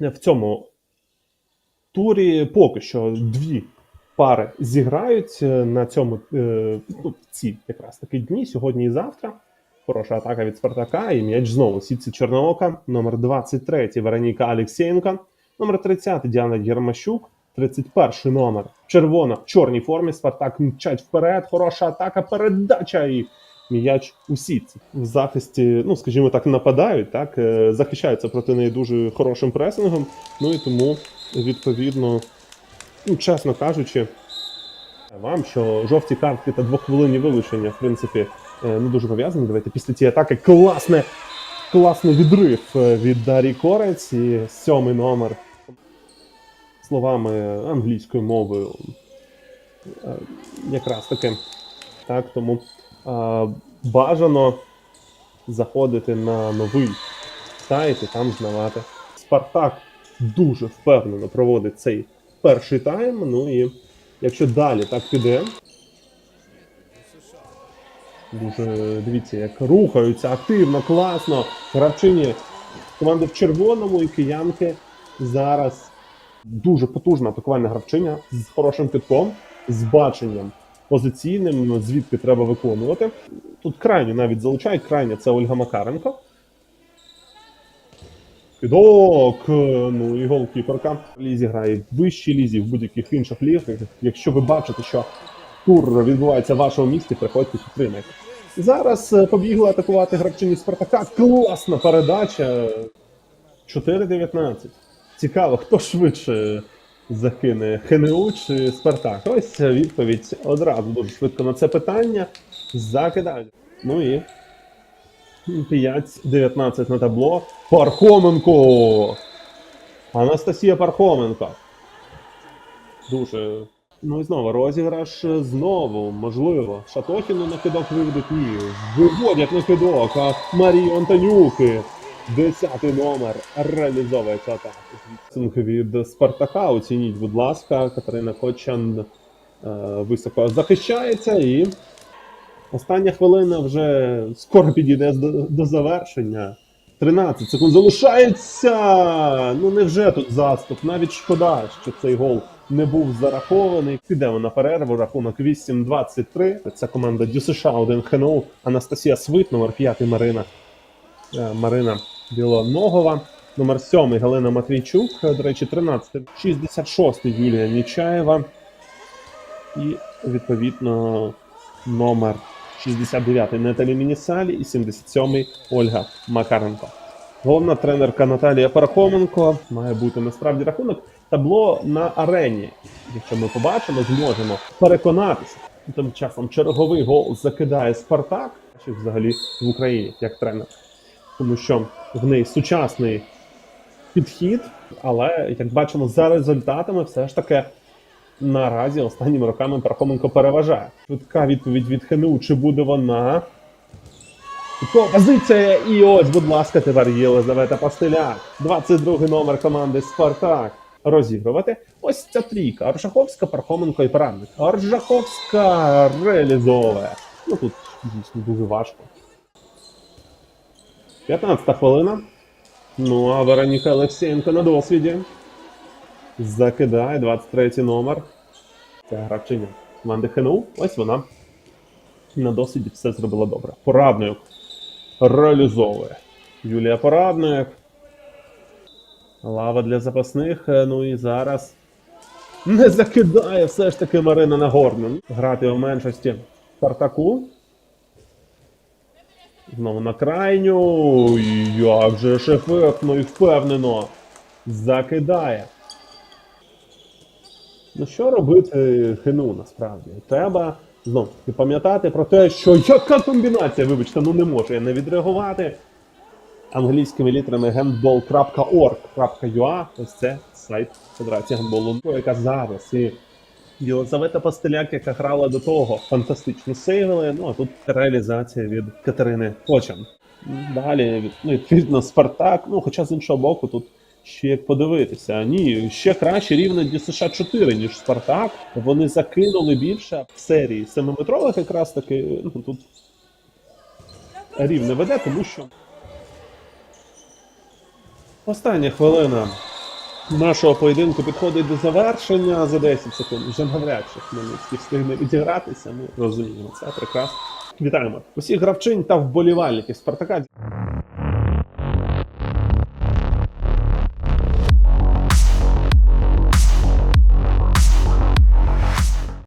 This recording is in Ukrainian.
в цьому турі поки що дві пари зіграють е, на цьому е, ну, ці якраз такі дні, сьогодні і завтра. Хороша атака від Спартака, і м'яч знову Сітці Чорноока, номер 23 Вероніка Алексєєнка, номер 30 Діана Єрмащук, 31 номер червона в чорній формі. Спартак мчать вперед. Хороша атака, передача і м'яч у сітці. В захисті, ну скажімо так, нападають, так е, захищаються проти неї дуже хорошим пресингом. Ну і тому, відповідно, ну, чесно кажучи, вам, що жовті картки та двохвилинні вилучення, в принципі, е, не дуже пов'язані. Давайте після цієї атаки класне, класний відрив е, від Дарі Корець і сьомий номер. Словами англійською мовою. Якраз таки. Так, тому бажано заходити на новий сайт і там знавати. Спартак дуже впевнено проводить цей перший тайм. Ну і якщо далі так піде. Дуже дивіться, як рухаються активно, класно. Гравчині команди в червоному і киянки зараз дуже потужна атакувальна гравчиня з хорошим китком, з баченням позиційним, ну, звідки треба виконувати. Тут крайню навіть залучають. Крайня це Ольга Макаренко. Кидок, ну і голкіперка. Лізі грає в вищій лізі, в будь-яких інших лігах. Якщо ви бачите, що тур відбувається в вашому місті, приходьте підтримайте. Зараз е, побігли атакувати гравчині Спартака. Класна передача. 4-19. Цікаво, хто швидше закине ХНУ чи Спартак? Ось відповідь одразу дуже швидко на це питання. Закидають. Ну і 5-19 на табло. Пархоменко! Анастасія Пархоменко. Дуже. Ну і знову розіграш знову, можливо. Шатохіну на кидок виведуть. Ні. Виводять на кидок. А Марію Антонюки. Десятий номер реалізовує цю атаку. Підсумки від Спартака. Оцініть, будь ласка, Катерина Кочан е, високо захищається і Остання хвилина вже скоро підійде до, до завершення. 13 секунд залишається. Ну невже тут заступ? Навіть шкода, що цей гол не був зарахований. Підемо на перерву. Рахунок 8-23. Це команда ДЮСШ 1 ХНУ. Анастасія Свит, номер 5 Марина. е, Марина Білоногова. Номер 7 Галина Матвійчук. До речі, 13 66 Юлія Нічаєва. І відповідно номер 69 Наталі Мінісалі і 77 Ольга Макаренко. Головна тренерка Наталія Парахоменко має бути насправді рахунок. Табло на арені. Якщо ми побачимо, зможемо переконатися. Тим часом черговий гол закидає Спартак, чи взагалі в Україні як тренер. Тому що в неї сучасний підхід, але як бачимо, за результатами все ж таки наразі останніми роками Пархоменко переважає. Швидка відповідь від ХНУ, чи буде вона. Позиція, і ось, будь ласка, тепер Єлизавета Пастеляк. 22 номер команди Спартак. Розігрувати. Ось ця трійка. Оржаховська, Пархоменко і Парадник. Оржаховська реалізовує. Ну тут дійсно дуже важко. 15 хвилина. Ну а Вероніка Олексієнко на досвіді. Закидає 23 номер. Це гравчиня команди ХНУ. Ось вона на досвіді все зробила добре. Порадник реалізовує. Юлія Порадник. Лава для запасних. Ну і зараз не закидає все ж таки Марина Нагорна. Грати в меншості Спартаку. Знову на крайню. Як же ж ефектно і впевнено. Закидає. Ну що робити хину насправді? Треба знову таки пам'ятати про те, що яка комбінація, вибачте, ну не можу я не відреагувати. Англійськими літерами handball.org.ua Ось це сайт Федерації гандболу, яка зараз і Єлизавета Пастеляк, яка грала до того, фантастично сейвили. Ну а тут реалізація від Катерини Кочан. Далі, ну, відповідно, Спартак. Ну, хоча з іншого боку, тут ще як подивитися. Ні, ще краще рівно ДЮСШ 4, ніж Спартак. Вони закинули більше в серії семиметрових, якраз таки. Ну тут рівне веде, тому що. Остання хвилина нашого поєдинку підходить до завершення за 10 секунд. Вже навряд чи Хмельницький встигне відігратися. Ми розуміємо, це прекрасно. Вітаємо усіх гравчинь та вболівальників Спартака.